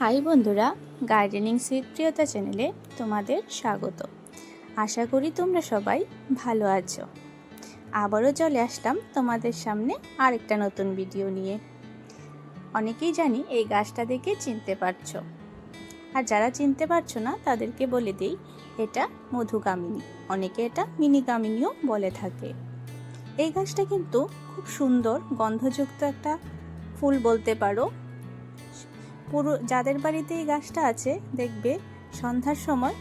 High বন্ধুরা, gardening প্রিয়তা চ্যানেলে তোমাদের স্বাগত। আশা করি তোমরা সবাই ভালো আছো। আবারও চলে আসলাম তোমাদের সামনে আরেকটা নতুন ভিডিও নিয়ে। অনেকেই জানি এই গাছটা দেখে চিনতে পারছ। আর যারা চিনতে পারছ না, তাদেরকে বলে দিই, এটা মধুকামিনী অনেকে এটা মিনি কামিনীও বলে থাকে। এই গাছটা কিন্তু খুব সুন্দর, গন্ধযুক্ত একটা ফুল বলতে পারো। পুরো, যাদের বাড়িতে এই গাছটা আছে, দেখবে সন্ধ্যার সময়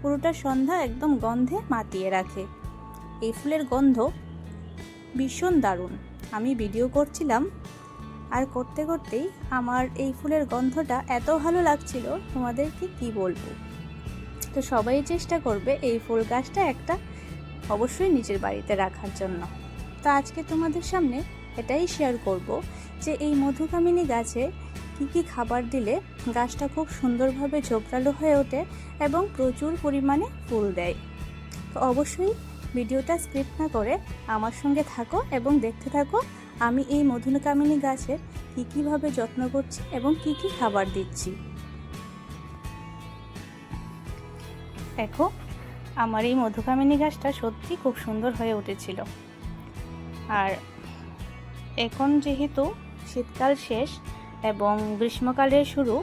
পুরোটা সন্ধ্যা একদম গন্ধে মাতিয়ে রাখে। এই ফুলের গন্ধ ভীষণ দারুণ। আমি ভিডিও করছিলাম আর করতে করতেই আমার এই ফুলের গন্ধটা এত ভালো লাগছিল, তোমাদেরকে কি বলব? তো সবাই চেষ্টা করবে এই ফুল গাছটা একটা অবশ্যই নিজের বাড়িতে রাখার জন্য। তো আজকে তোমাদের সামনে এটাই শেয়ার করব যে এই মধুকামিনী গাছে কি কি খাবার দিলে গাছটা খুব সুন্দরভাবে ঝোপড়ালো হয়ে ওঠে এবং প্রচুর পরিমাণে ফুল দেয়? তো অবশ্যই ভিডিওটা স্ক্রিপ্ট না করে আমার সঙ্গে থাকো এবং দেখতে থাকো আমি এই মধুকামিনী গাছের কী কীভাবে যত্ন করছি এবং কি কি খাবার দিচ্ছি। দেখো, আমার এই মধুকামিনী গাছটা সত্যি খুব সুন্দর হয়ে উঠেছিল। আর এখন যেহেতু শীতকাল শেষ এবং গ্রীষ্মকালের শুরু।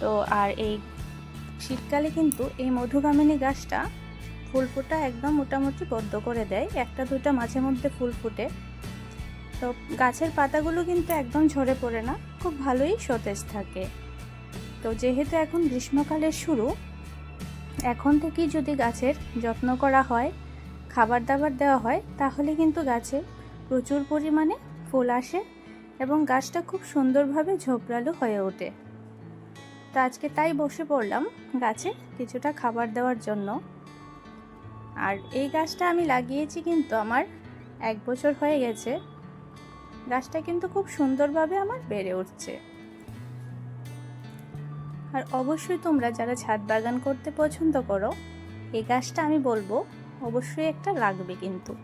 তো আর এই শীতকালে কিন্তু এই মধুগামিনী গাছটা ফুল ফোটা একদম মোটামুটি বদ্ধ করে দেয়। একটা দুইটা মাঝে মধ্যে ফুল ফুটে। তো গাছের পাতাগুলো কিন্তু একদম ঝরে পড়ে না, খুব ভালোই সতেজ থাকে। তো যেহেতু এখন গ্রীষ্মকালের শুরু, এখন থেকেই যদি গাছের যত্ন করা হয়, খাবার দাবার দেওয়া হয়, তাহলে কিন্তু গাছে প্রচুর পরিমাণে ফুল আসে। এবং গাছটা খুব সুন্দরভাবে ঝোপড়ালো হয়ে ওঠে। তো আজকে তাই বসে পড়লাম গাছে কিছুটা খাবার দেওয়ার জন্য। আর এই গাছটা আমি লাগিয়েছি কিন্তু আমার এক বছর হয়ে গেছে। গাছটা কিন্তু খুব সুন্দরভাবে আমার বেড়ে উঠছে। আর অবশ্যই তোমরা যারা ছাদ বাগান করতে পছন্দ করো, এই গাছটা আমি বলব অবশ্যই একটা লাগবে কিন্তু।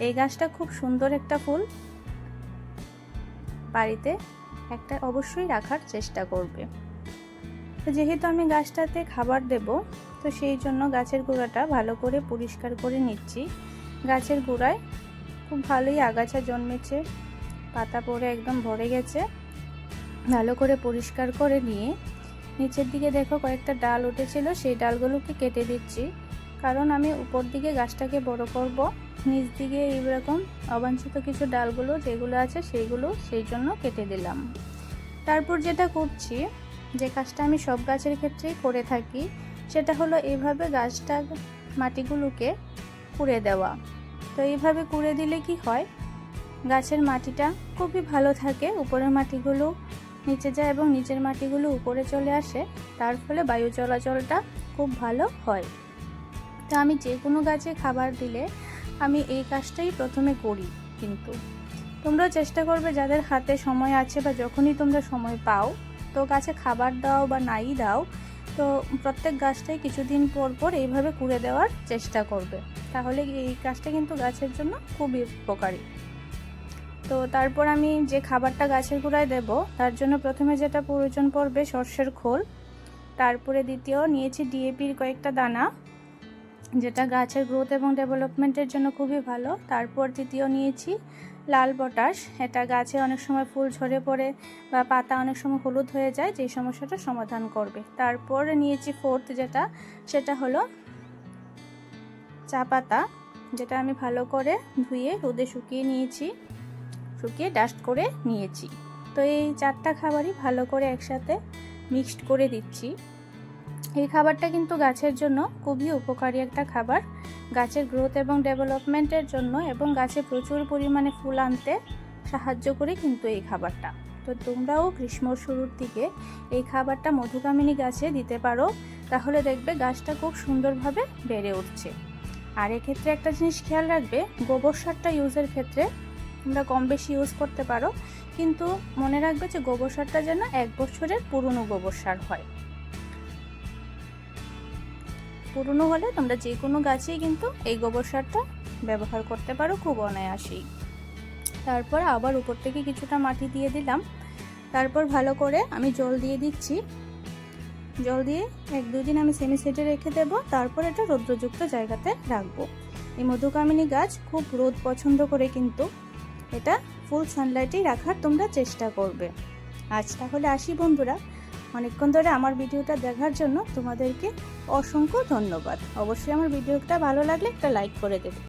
এই গাছটা খুব সুন্দর একটা ফুল। বাড়িতে একটা অবশ্যই রাখার চেষ্টা করবে। তো যেহেতু আমি গাছটাতে খাবার দেব, তো সেই জন্য গাছের গোড়াটা ভালো করে পরিষ্কার করে নিচ্ছি। গাছের গোড়ায় খুব ভালোই আগাছা জন্মেছে, পাতা পড়ে একদম ভরে গেছে। ভালো করে পরিষ্কার করে নিয়ে নিচের দিকে দেখো কয়েকটা ডাল উঠেছিল, সেই ডালগুলোকে কেটে দিচ্ছি। কারণ আমি উপর দিকে গাছটাকে বড় করব। নিচ দিকে এইরকম অবাঞ্ছিত কিছু ডালগুলো যেগুলো আছে সেইগুলো সেই জন্য কেটে দিলাম। তারপর যেটা করছি, যে কাজটা আমি সব গাছের ক্ষেত্রেই করে থাকি, সেটা হলো এইভাবে গাছটা মাটিগুলোকে কুড়ে দেওয়া। তো এইভাবে কুড়ে দিলে কি হয়, গাছের মাটিটা খুবই ভালো থাকে, উপরের মাটিগুলো নিচে যায় এবং নিচের মাটিগুলো উপরে চলে আসে, তার ফলে বায়ু চলাচলটা খুব ভালো হয়। তো আমি যে কোনো গাছে খাবার দিলে আমি এই কাজটাই প্রথমে করি কিন্তু। তোমরাও চেষ্টা করবে যাদের হাতে সময় আছে বা যখনই তোমরা সময় পাও, তো গাছে খাবার দাও বা নাই দাও, তো প্রত্যেক গাছটাই কিছুদিন পর পর এইভাবে কুড়ে দেওয়ার চেষ্টা করবে। তাহলে এই কাজটা কিন্তু গাছের জন্য খুবই উপকারী। তো তারপর আমি যে খাবারটা গাছের গোড়ায় দেব, তার জন্য প্রথমে যেটা প্রয়োজন পড়বে সর্ষের খোল, তারপরে দ্বিতীয় নিয়েছি ডিএপির কয়েকটা দানা যেটা গাছের গ্রোথ এবং ডেভেলপমেন্টের জন্য খুবই ভালো। তারপর তৃতীয় নিয়েছি লাল পটাশ এটা গাছে অনেক সময় ফুল ঝরে পড়ে বা পাতা অনেক সময় হলুদ হয়ে যায় যে সমস্যাটা সমাধান করবে। তারপর নিয়েছি ফোর্থ যেটা, সেটা হলো চা পাতা, যেটা আমি ভালো করে ধুয়ে রোদে শুকিয়ে নিয়েছি, শুকিয়ে ডাস্ট করে নিয়েছি। তো এই চারটা খাবারই ভালো করে একসাথে মিক্সড করে দিচ্ছি। এই খাবারটা কিন্তু গাছের জন্য খুবই উপকারী একটা খাবার। গাছের গ্রোথ এবং ডেভেলপমেন্টের জন্য এবং গাছে প্রচুর পরিমাণে ফুল আনতে সাহায্য করে কিন্তু এই খাবারটা। তো তোমরাও গ্রীষ্ম শুরুর দিকে এই খাবারটা মধুকামিনী গাছে দিতে পারো, তাহলে দেখবে গাছটা খুব সুন্দরভাবে বেড়ে উঠছে। আর এক্ষেত্রে একটা জিনিস খেয়াল রাখবে, গোবর সারটা ইউজের ক্ষেত্রে তোমরা কম বেশি ইউজ করতে পারো, কিন্তু মনে রাখবে যে গোবর সারটা যেন এক বছরের পুরনো গোবর সার হয়। পুরনো হলে তোমরা যে কোনো গাছেই কিন্তু এই গোবর সারটা ব্যবহার করতে পারো খুব অনায়াসেই। তারপর আবার উপর থেকে কিছুটা মাটি দিয়ে দিলাম। তারপর ভালো করে আমি জল দিয়ে দিচ্ছি। জল দিয়ে এক দুদিন আমি সেমি সেটে রেখে দেব। তারপর এটা রৌদ্রযুক্ত জায়গাতে রাখব। এই মধুকামিনী গাছ খুব রোদ পছন্দ করে কিন্তু এটা ফুল সানলাইটেই রাখার তোমরা চেষ্টা করবে। আজ তাহলে আসি বন্ধুরা। অনেকক্ষণ ধরে আমার ভিডিওটা দেখার জন্য তোমাদেরকে অসংখ্য ধন্যবাদ। অবশ্যই আমার ভিডিওটা ভালো লাগলে একটা লাইক করে দেবে।